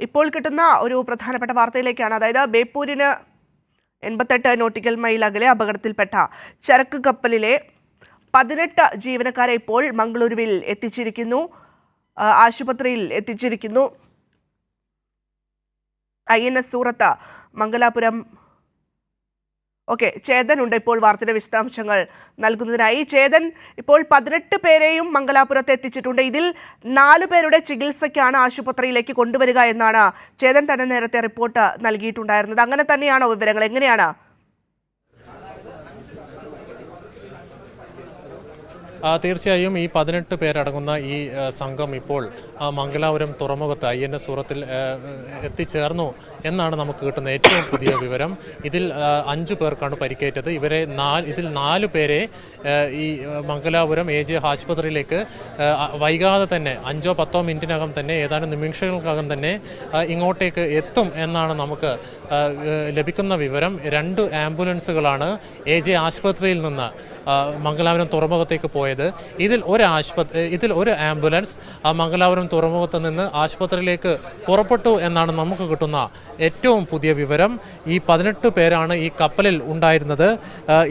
ഇപ്പോൾ കിട്ടുന്ന ഒരു പ്രധാനപ്പെട്ട വാർത്തയിലേക്കാണ്. അതായത് ബേപ്പൂരിന് എൺപത്തെട്ട് നോട്ടിക്കൽ മൈൽ അകലെ അപകടത്തിൽപ്പെട്ട ചരക്ക് കപ്പലിലെ പതിനെട്ട് ജീവനക്കാരെ ഇപ്പോൾ മംഗളൂരുവിൽ എത്തിച്ചിരിക്കുന്നു. ആശുപത്രിയിൽ എത്തിച്ചിരിക്കുന്നു. I N S Surat Mangalapuram okay ഉണ്ട് ഇപ്പോൾ വാർത്തയുടെ വിശദാംശങ്ങൾ നൽകുന്നതിനായി. ചേതൻ ഇപ്പോൾ പതിനെട്ട് പേരെയും മംഗലാപുരത്ത് എത്തിച്ചിട്ടുണ്ട്. ഇതിൽ നാല് പേരുടെ ചികിത്സയ്ക്കാണ് ആശുപത്രിയിലേക്ക് കൊണ്ടുവരിക എന്നാണ് ചേതൻ തന്നെ നേരത്തെ റിപ്പോർട്ട് നൽകിയിട്ടുണ്ടായിരുന്നത്. അങ്ങനെ തന്നെയാണോ വിവരങ്ങൾ? എങ്ങനെയാണ്? തീർച്ചയായും ഈ പതിനെട്ട് പേരടങ്ങുന്ന ഈ സംഘം ഇപ്പോൾ മംഗലാപുരം തുറമുഖത്ത് ഐ എൻ എസ് സൂറത്തിൽ എത്തിച്ചേർന്നു എന്നാണ് നമുക്ക് കിട്ടുന്ന ഏറ്റവും പുതിയ വിവരം. ഇതിൽ അഞ്ചു പേർക്കാണ് പരിക്കേറ്റത്. ഇവരെ നാല് ഇതിൽ നാല് പേരെ ഈ മംഗലാപുരം എ ജെ ആശുപത്രിയിലേക്ക് വൈകാതെ തന്നെ അഞ്ചോ പത്തോ മിനിറ്റിനകം തന്നെ ഏതാനും നിമിഷങ്ങൾക്കകം തന്നെ ഇങ്ങോട്ടേക്ക് എത്തും എന്നാണ് നമുക്ക് ലഭിക്കുന്ന വിവരം. രണ്ട് ആംബുലൻസുകളാണ് എ ജെ ആശുപത്രിയിൽ നിന്ന് മംഗലാപുരം തുറമുഖത്തേക്ക് പോയത്. ഇതിൽ ഒരു ആശുപത്രി ഇതിൽ ഒരു ആംബുലൻസ് മംഗലാപുരം തുറമുഖത്ത് നിന്ന് ആശുപത്രിയിലേക്ക് പുറപ്പെട്ടു എന്നാണ് നമുക്ക് കിട്ടുന്ന ഏറ്റവും പുതിയ വിവരം. ഈ പതിനെട്ട് പേരാണ് ഈ കപ്പലിൽ ഉണ്ടായിരുന്നത്.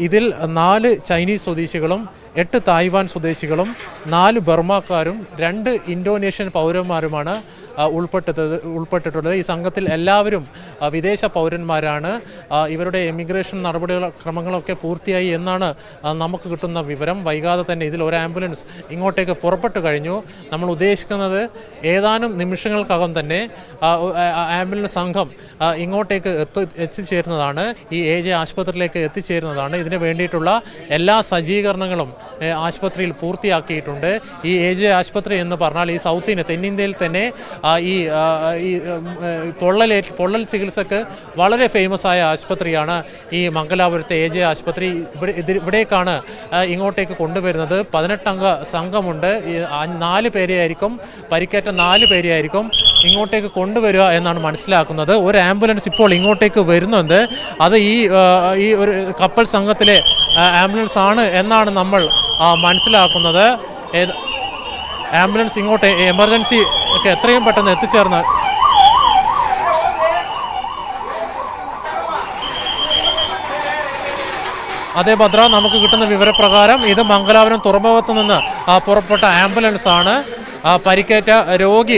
ഇതിൽ നാല് ചൈനീസ് സ്വദേശികളും എട്ട് തായ്വാൻ സ്വദേശികളും നാല് ബർമാക്കാരും രണ്ട് ഇൻഡോനേഷ്യൻ പൗരന്മാരുമാണ് ഉൾപ്പെട്ടത് ഉൾപ്പെട്ടിട്ടുള്ളത്. ഈ സംഘത്തിൽ എല്ലാവരും വിദേശ പൗരന്മാരാണ്. ഇവരുടെ എമിഗ്രേഷൻ നടപടികൾ ക്രമങ്ങളൊക്കെ പൂർത്തിയായി എന്നാണ് നമുക്ക് കിട്ടുന്ന വിവരം. വൈകാതെ തന്നെ ഇതിൽ ഒരു ആംബുലൻസ് ഇങ്ങോട്ടേക്ക് പുറപ്പെട്ടു കഴിഞ്ഞു. നമ്മൾ ഉദ്ദേശിക്കുന്നത് ഏതാനും നിമിഷങ്ങൾക്കകം തന്നെ ആംബുലൻസ് സംഘം ഇങ്ങോട്ടേക്ക് എത്തി എത്തിച്ചേരുന്നതാണ്. ഈ എ ജെ ആശുപത്രിയിലേക്ക് എത്തിച്ചേരുന്നതാണ്. ഇതിന് വേണ്ടിയിട്ടുള്ള എല്ലാ സജ്ജീകരണങ്ങളും ആശുപത്രിയിൽ പൂർത്തിയാക്കിയിട്ടുണ്ട്. ഈ എ ജെ ആശുപത്രി എന്ന് പറഞ്ഞാൽ ഈ സൗത്ത് ഇന്ത്യ തെന്നിന്ത്യയിൽ തന്നെ ഈ ഈ പൊള്ളലേറ്റ് പൊള്ളൽ ചികിത്സക്ക് വളരെ ഫേമസ് ആയ ആശുപത്രിയാണ് ഈ മംഗലാപുരത്തെ എ ജെ ആശുപത്രി. ഇവിടെ ഇവിടേക്കാണ് ഇങ്ങോട്ടേക്ക് കൊണ്ടുവരുന്നത്. പതിനെട്ടംഗ സംഘമുണ്ട്. നാല് പേരെയായിരിക്കും പരിക്കേറ്റ നാല് പേരെയായിരിക്കും ഇങ്ങോട്ടേക്ക് കൊണ്ടുവരിക എന്നാണ് മനസ്സിലാക്കുന്നത്. ഒരു ആംബുലൻസ് ഇപ്പോൾ ഇങ്ങോട്ടേക്ക് വരുന്നുണ്ട്. അത് ഈ ഈ ഒരു കപ്പൽ സംഘത്തിലെ ആംബുലൻസ് ആണ് എന്നാണ് നമ്മൾ മനസ്സിലാക്കുന്നത്. ആംബുലൻസ് ഇങ്ങോട്ട് എമർജൻസി ഒക്കെ എത്രയും പെട്ടെന്ന് എത്തിച്ചേർന്ന് അതേ ഭദ്ര നമുക്ക് കിട്ടുന്ന വിവരപ്രകാരം ഇത് മംഗലാപുരം തുറമുഖത്ത് നിന്ന് പുറപ്പെട്ട ആംബുലൻസ് ആണ്. പരിക്കേറ്റ രോഗി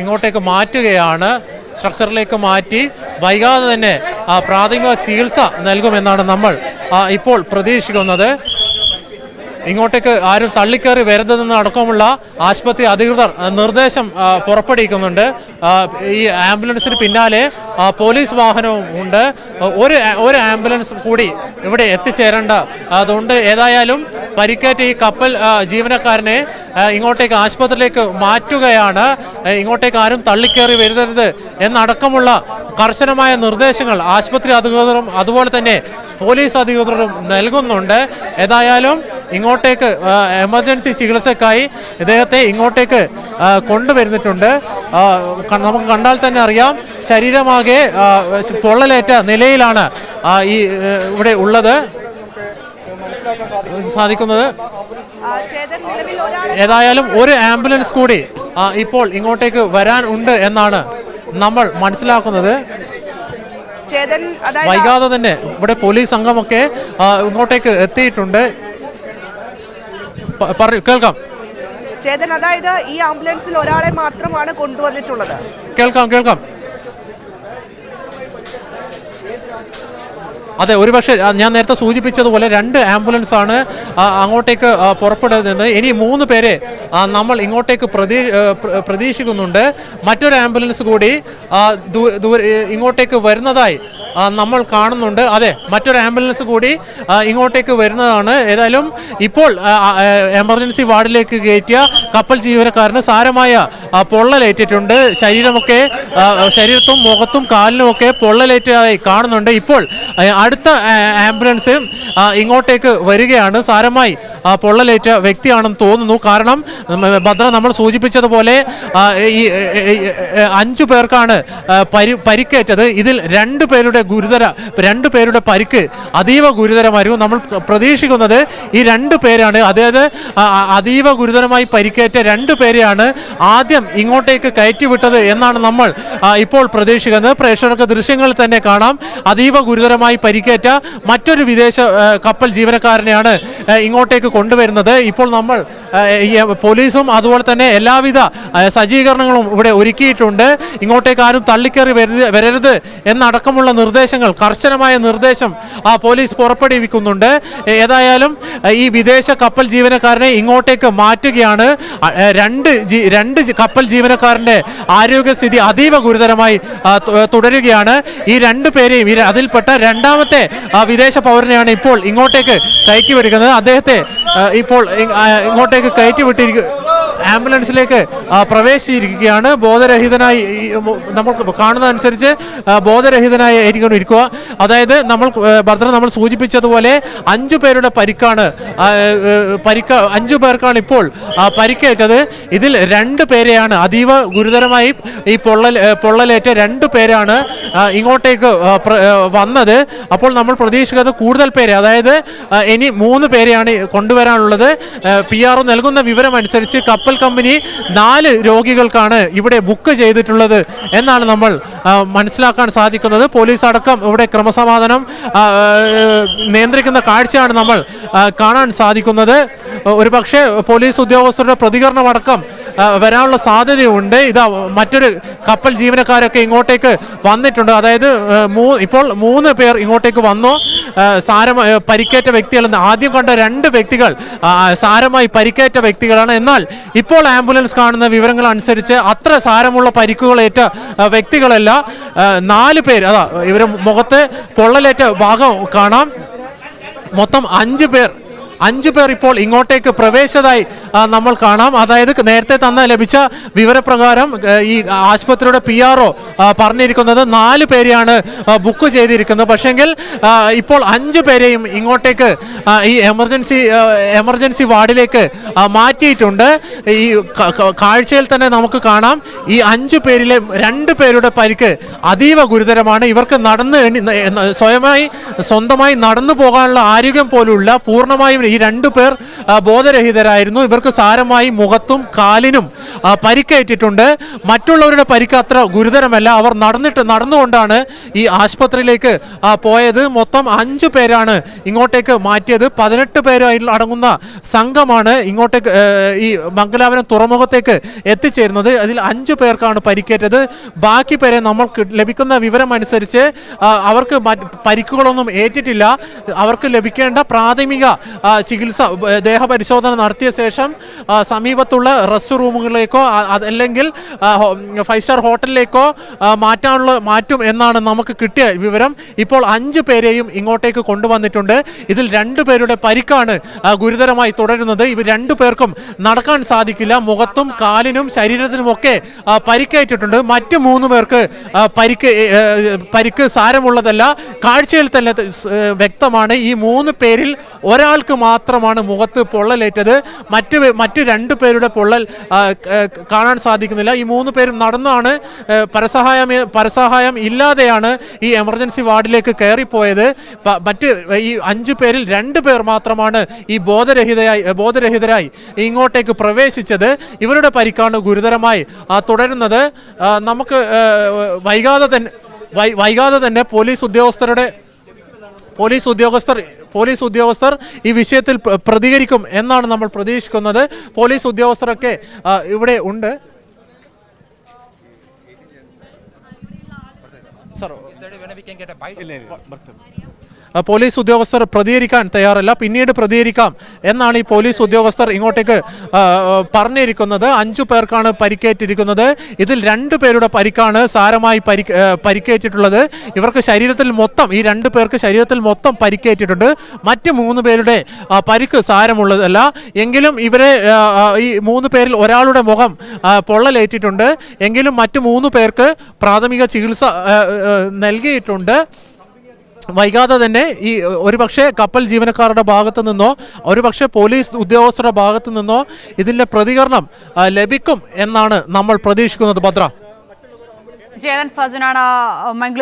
ഇങ്ങോട്ടേക്ക് മാറ്റുകയാണ്. സ്ട്രക്ചറിലേക്ക് മാറ്റി വൈകാതെ തന്നെ പ്രാഥമിക ചികിത്സ നൽകുമെന്നാണ് നമ്മൾ ഇപ്പോൾ പ്രതീക്ഷിക്കുന്നത്. ഇങ്ങോട്ടേക്ക് ആരും തള്ളിക്കയറി വരരുതെന്ന് അടക്കമുള്ള ആശുപത്രി അധികൃതർ നിർദ്ദേശം പുറപ്പെടുവിക്കുന്നുണ്ട്. ഈ ആംബുലൻസിന് പിന്നാലെ പോലീസ് വാഹനവും ഉണ്ട്. ഒരു ഒരു ആംബുലൻസ് കൂടി ഇവിടെ എത്തിച്ചേരേണ്ട. അതുകൊണ്ട് ഏതായാലും പരിക്കേറ്റ ഈ കപ്പൽ ജീവനക്കാരനെ ഇങ്ങോട്ടേക്ക് ആശുപത്രിയിലേക്ക് മാറ്റുകയാണ്. ഇങ്ങോട്ടേക്ക് ആരും തള്ളിക്കയറി വരുതരുത് എന്നടക്കമുള്ള കർശനമായ നിർദ്ദേശങ്ങൾ ആശുപത്രി അധികൃതരും അതുപോലെ തന്നെ പോലീസ് അധികൃതരും നൽകുന്നുണ്ട്. ഏതായാലും ഇങ്ങോട്ടേക്ക് എമർജൻസി ചികിത്സക്കായി ഇദ്ദേഹത്തെ ഇങ്ങോട്ടേക്ക് കൊണ്ടുവരുന്നിട്ടുണ്ട്. നമുക്ക് കണ്ടാൽ തന്നെ അറിയാം ശരീരമാകെ പൊള്ളലേറ്റ നിലയിലാണ് ഈ ഇവിടെ ഉള്ളത്. സാധിക്കുന്നത്. ഏതായാലും ഒരു ആംബുലൻസ് കൂടി ഇപ്പോൾ ഇങ്ങോട്ടേക്ക് വരാൻ ഉണ്ട് എന്നാണ് നമ്മൾ മനസ്സിലാക്കുന്നത്. വൈകാതെ തന്നെ ഇവിടെ പോലീസ് സംഘമൊക്കെ ഇങ്ങോട്ടേക്ക് എത്തിയിട്ടുണ്ട്. പറയൂ കേൾക്കാം. ചേതൻ അതായത് ഈ ആംബുലൻസിൽ ഒരാളെ മാത്രമാണ് കൊണ്ടുവന്നിട്ടുള്ളത്. കേൾക്കാം കേൾക്കാം. അതെ ഒരുപക്ഷെ ഞാൻ നേരത്തെ സൂചിപ്പിച്ചതുപോലെ രണ്ട് ആംബുലൻസ് ആണ് അങ്ങോട്ടേക്ക് പുറപ്പെടുന്നത്. ഇനി മൂന്ന് പേരെ നമ്മൾ ഇങ്ങോട്ടേക്ക് പ്രതീ പ്രതീക്ഷിക്കുന്നുണ്ട്. മറ്റൊരു ആംബുലൻസ് കൂടി ഇങ്ങോട്ടേക്ക് വരുന്നതായി നമ്മൾ കാണുന്നുണ്ട്. അതെ മറ്റൊരു ആംബുലൻസ് കൂടി ഇങ്ങോട്ടേക്ക് വരുന്നതാണ്. ഏതായാലും ഇപ്പോൾ എമർജൻസി വാർഡിലേക്ക് കയറ്റിയ കപ്പൽ ജീവനക്കാരന് സാരമായ പൊള്ളലേറ്റിട്ടുണ്ട്. ശരീരമൊക്കെ ശരീരത്തും മുഖത്തും കാലിനുമൊക്കെ പൊള്ളലേറ്റതായി കാണുന്നുണ്ട്. ഇപ്പോൾ അടുത്ത ആംബുലൻസ് ഇങ്ങോട്ടേക്ക് വരികയാണ്. സാരമായി പൊള്ളലേറ്റ വ്യക്തിയാണെന്ന് തോന്നുന്നു. കാരണം ഭദ്ര നമ്മൾ സൂചിപ്പിച്ചതുപോലെ ഈ അഞ്ചു പേർക്കാണ് പരി പരിക്കേറ്റത്. ഇതിൽ രണ്ട് പേരുടെ ഗുരുതര രണ്ട് പേരുടെ പരിക്ക് അതീവ ഗുരുതരമായിരുന്നു. നമ്മൾ പ്രതീക്ഷിക്കുന്നത് ഈ രണ്ട് പേരാണ്. അതായത് അതീവ ഗുരുതരമായി പരിക്കേറ്റ രണ്ട് പേരെയാണ് ആദ്യം ഇങ്ങോട്ടേക്ക് കയറ്റിവിട്ടത് എന്നാണ് നമ്മൾ ഇപ്പോൾ പ്രതീക്ഷിക്കുന്നത്. പ്രേക്ഷകർക്ക് ദൃശ്യങ്ങളിൽ തന്നെ കാണാം. അതീവ ഗുരുതരമായി പരിക്കേറ്റ മറ്റൊരു വിദേശ കപ്പൽ ജീവനക്കാരനെയാണ് ഇങ്ങോട്ടേക്ക് കൊണ്ടുവരുന്നത്. ഇപ്പോൾ നമ്മൾ പോലീസും അതുപോലെ തന്നെ എല്ലാവിധ സജ്ജീകരണങ്ങളും ഇവിടെ ഒരുക്കിയിട്ടുണ്ട്. ഇങ്ങോട്ടേക്ക് ആരും തള്ളിക്കേറി വരരുത് വരരുത് എന്നടക്കമുള്ള നിർദ്ദേശങ്ങൾ കർശനമായ നിർദ്ദേശം ആ പോലീസ് പുറപ്പെടുവിക്കുന്നുണ്ട്. ഏതായാലും ഈ വിദേശ കപ്പൽ ജീവനക്കാരനെ ഇങ്ങോട്ടേക്ക് മാറ്റുകയാണ്. രണ്ട് രണ്ട് കപ്പൽ ജീവനക്കാരന്റെ ആരോഗ്യസ്ഥിതി അതീവ ഗുരുതരമായി തുടരുകയാണ്. ഈ രണ്ട് പേരെയും അതിൽപ്പെട്ട രണ്ടാമത്തെ വിദേശ പൗരനെയാണ് ഇപ്പോൾ ഇങ്ങോട്ടേക്ക് കയറ്റി വരുന്നത് അദ്ദേഹത്തെ ഇപ്പോൾ ഇങ്ങോട്ടേക്ക് കയറ്റി കയറ്റിവിട്ടിരിക്കും ആംബുലൻസിലേക്ക് പ്രവേശിച്ചിരിക്കുകയാണ്. ബോധരഹിതനായി നമ്മൾ കാണുന്ന അനുസരിച്ച് ബോധരഹിതനായി ആയിരിക്കണം ഇരിക്കുക. അതായത് നമ്മൾ ഭർത്തർ നമ്മൾ സൂചിപ്പിച്ചതുപോലെ അഞ്ചു പേരുടെ പരിക്കാണ് പരിക്ക അഞ്ചു പേർക്കാണ് ഇപ്പോൾ പരിക്കേറ്റത്. ഇതിൽ രണ്ട് പേരെയാണ് അതീവ ഗുരുതരമായി ഈ പൊള്ളൽ പൊള്ളലേറ്റ രണ്ട് പേരാണ് ഇങ്ങോട്ടേക്ക് വന്നത്. അപ്പോൾ നമ്മൾ പ്രതീക്ഷിക്കുന്നത് കൂടുതൽ പേരെ അതായത് ഇനി മൂന്ന് പേരെയാണ് കൊണ്ടുവരാനുള്ളത്. പി ആർ നൽകുന്ന വിവരമനുസരിച്ച് കപ്പൽ കമ്പനി നാല് രോഗികൾക്കാണ് ഇവിടെ ബുക്ക് ചെയ്തിട്ടുള്ളത് എന്നാണ് നമ്മൾ മനസ്സിലാക്കാൻ സാധിക്കുന്നത്. പോലീസ് അടക്കം ഇവിടെ ക്രമസമാധാനം നിയന്ത്രിക്കുന്ന കാഴ്ചയാണ് നമ്മൾ കാണാൻ സാധിക്കുന്നത്. ഒരുപക്ഷെ പോലീസ് ഉദ്യോഗസ്ഥരുടെ പ്രതികരണമടക്കം വരാനുള്ള സാധ്യതയുണ്ട്. ഇതാ മറ്റൊരു കപ്പൽ ജീവനക്കാരൊക്കെ ഇങ്ങോട്ടേക്ക് വന്നിട്ടുണ്ട്. അതായത് മൂ ഇപ്പോൾ മൂന്ന് പേർ ഇങ്ങോട്ടേക്ക് വന്നു. സാരമ പരിക്കേറ്റ വ്യക്തികൾ ആദ്യം കണ്ട രണ്ട് വ്യക്തികൾ സാരമായി പരിക്കേറ്റ വ്യക്തികളാണ്. എന്നാൽ ഇപ്പോൾ ആംബുലൻസ് കാണുന്ന വിവരങ്ങൾ അനുസരിച്ച് അത്ര സാരമുള്ള പരിക്കുകളേറ്റ വ്യക്തികളല്ല. നാല് പേർ അതാ ഇവർ മുഖത്ത് പൊള്ളലേറ്റ ഭാഗം കാണാം. മൊത്തം അഞ്ച് പേർ അഞ്ച് പേർ ഇപ്പോൾ ഇങ്ങോട്ടേക്ക് പ്രവേശിച്ചതായി നമ്മൾ കാണാം. അതായത് നേരത്തെ തന്ന ലഭിച്ച വിവരപ്രകാരം ഈ ആശുപത്രിയുടെ പി ആർ ഒ പറഞ്ഞിരിക്കുന്നത് നാല് പേരെയാണ് ബുക്ക് ചെയ്തിരിക്കുന്നത്. പക്ഷെങ്കിൽ ഇപ്പോൾ അഞ്ചു പേരെയും ഇങ്ങോട്ടേക്ക് ഈ എമർജൻസി എമർജൻസി വാർഡിലേക്ക് മാറ്റിയിട്ടുണ്ട്. ഈ കാഴ്ചയിൽ തന്നെ നമുക്ക് കാണാം. ഈ അഞ്ചു പേരിലെ രണ്ട് പേരുടെ പരിക്ക് അതീവ ഗുരുതരമാണ്. ഇവർക്ക് നടന്ന് സ്വയമായി സ്വന്തമായി നടന്നു പോകാനുള്ള ആരോഗ്യം പോലുള്ള പൂർണമായും ഈ രണ്ടു പേർ ബോധരഹിതരായിരുന്നു. ഇവർക്ക് സാരമായി മുഖത്തും കാലിനും പരിക്കേറ്റിട്ടുണ്ട്. മറ്റുള്ളവരുടെ പരിക്ക് അത്ര ഗുരുതരമല്ല. അവർ നടന്നിട്ട് നടന്നുകൊണ്ടാണ് ഈ ആശുപത്രിയിലേക്ക് പോയത്. മൊത്തം അഞ്ചു പേരാണ് ഇങ്ങോട്ടേക്ക് മാറ്റിയത്. പതിനെട്ട് പേരായി അടങ്ങുന്ന സംഘമാണ് ഇങ്ങോട്ടേക്ക് ഈ മംഗലാപുരം തുറമുഖത്തേക്ക് എത്തിച്ചേരുന്നത്. അതിൽ അഞ്ചു പേർക്കാണ് പരിക്കേറ്റത്. ബാക്കി പേരെ നമ്മൾക്ക് ലഭിക്കുന്ന വിവരം അനുസരിച്ച് അവർക്ക് പരിക്കുകളൊന്നും ഏറ്റിട്ടില്ല. അവർക്ക് ലഭിക്കേണ്ട പ്രാഥമിക ചികിത്സ ദേഹപരിശോധന നടത്തിയ ശേഷം സമീപത്തുള്ള റെസ്റ്റ് റൂമുകളിലേക്കോ ഹോ- ഫൈവ് സ്റ്റാർ ഹോട്ടലിലേക്കോ മാറ്റാനുള്ള മാറ്റും എന്നാണ് നമുക്ക് കിട്ടിയ വിവരം. ഇപ്പോൾ അഞ്ച് പേരെയും ഇങ്ങോട്ടേക്ക് കൊണ്ടുവന്നിട്ടുണ്ട്. ഇതിൽ രണ്ടു പേരുടെ പരിക്കാണ് ഗുരുതരമായി തുടരുന്നത്. ഇവർ രണ്ടു പേർക്കും നടക്കാൻ സാധിക്കില്ല. മുഖത്തും കാലിനും ശരീരത്തിനുമൊക്കെ പരിക്കേറ്റിട്ടുണ്ട്. മറ്റു മൂന്ന് പേർക്ക് പരിക്ക് പരിക്ക് സാരമുള്ളതല്ല. കാഴ്ചയിൽ തന്നെ വ്യക്തമാണ്. ഈ മൂന്ന് പേരിൽ ഒരാൾക്ക് മാത്രമാണ് മുഖത്ത് പൊള്ളലേറ്റത്. മറ്റു മറ്റു രണ്ട് പേരുടെ പൊള്ളൽ കാണാൻ സാധിക്കുന്നില്ല. ഈ മൂന്ന് പേരും നടന്നാണ് പരസഹായം പരസഹായം ഇല്ലാതെയാണ് ഈ എമർജൻസി വാർഡിലേക്ക് കയറിപ്പോയത്. മറ്റ് ഈ അഞ്ച് പേരിൽ രണ്ട് പേർ മാത്രമാണ് ഈ ബോധരഹിതയായി ബോധരഹിതരായി ഇങ്ങോട്ടേക്ക് പ്രവേശിച്ചത്. ഇവരുടെ പരിക്കാണ് ഗുരുതരമായി തുടരുന്നത്. നമുക്ക് വൈകാതെ തന്നെ വൈകാതെ തന്നെ പോലീസ് ഉദ്യോഗസ്ഥരുടെ പോലീസ് ഉദ്യോഗസ്ഥർ പോലീസ് ഉദ്യോഗസ്ഥർ ഈ വിഷയത്തിൽ പ്രതികരിക്കും എന്നാണ് നമ്മൾ പ്രതീക്ഷിക്കുന്നത്. പോലീസ് ഉദ്യോഗസ്ഥരൊക്കെ ഇവിടെ ഉണ്ട്. സാർ പോലീസ് ഉദ്യോഗസ്ഥർ പ്രതികരിക്കാൻ തയ്യാറല്ല. പിന്നീട് പ്രതികരിക്കാം എന്നാണ് ഈ പോലീസ് ഉദ്യോഗസ്ഥർ ഇങ്ങോട്ടേക്ക് പറഞ്ഞിരിക്കുന്നത്. അഞ്ചു പേർക്കാണ് പരിക്കേറ്റിരിക്കുന്നത്. ഇതിൽ രണ്ടു പേരുടെ പരിക്കാണ് സാരമായി പരി പരിക്കേറ്റിട്ടുള്ളത്. ഇവർക്ക് ശരീരത്തിൽ മൊത്തം ഈ രണ്ടു പേർക്ക് ശരീരത്തിൽ മൊത്തം പരിക്കേറ്റിട്ടുണ്ട്. മറ്റ് മൂന്ന് പേരുടെ പരിക്ക് സാരമുള്ളതല്ല. എങ്കിലും ഇവരെ ഈ മൂന്ന് പേരിൽ ഒരാളുടെ മുഖം പൊള്ളലേറ്റിട്ടുണ്ട്. എങ്കിലും മറ്റ് മൂന്ന് പേർക്ക് പ്രാഥമിക ചികിത്സ നൽകിയിട്ടുണ്ട്. വൈകാതെ തന്നെ ഈ ഒരുപക്ഷെ കപ്പൽ ജീവനക്കാരുടെ ഭാഗത്തു നിന്നോ ഒരുപക്ഷെ പോലീസ് ഉദ്യോഗസ്ഥരുടെ ഭാഗത്തു നിന്നോ ഇതിന്റെ പ്രതികരണം ലഭിക്കും എന്നാണ് നമ്മൾ പ്രതീക്ഷിക്കുന്നത് ഭദ്ര. ജയൻ സജനാണ് മംഗളൂരു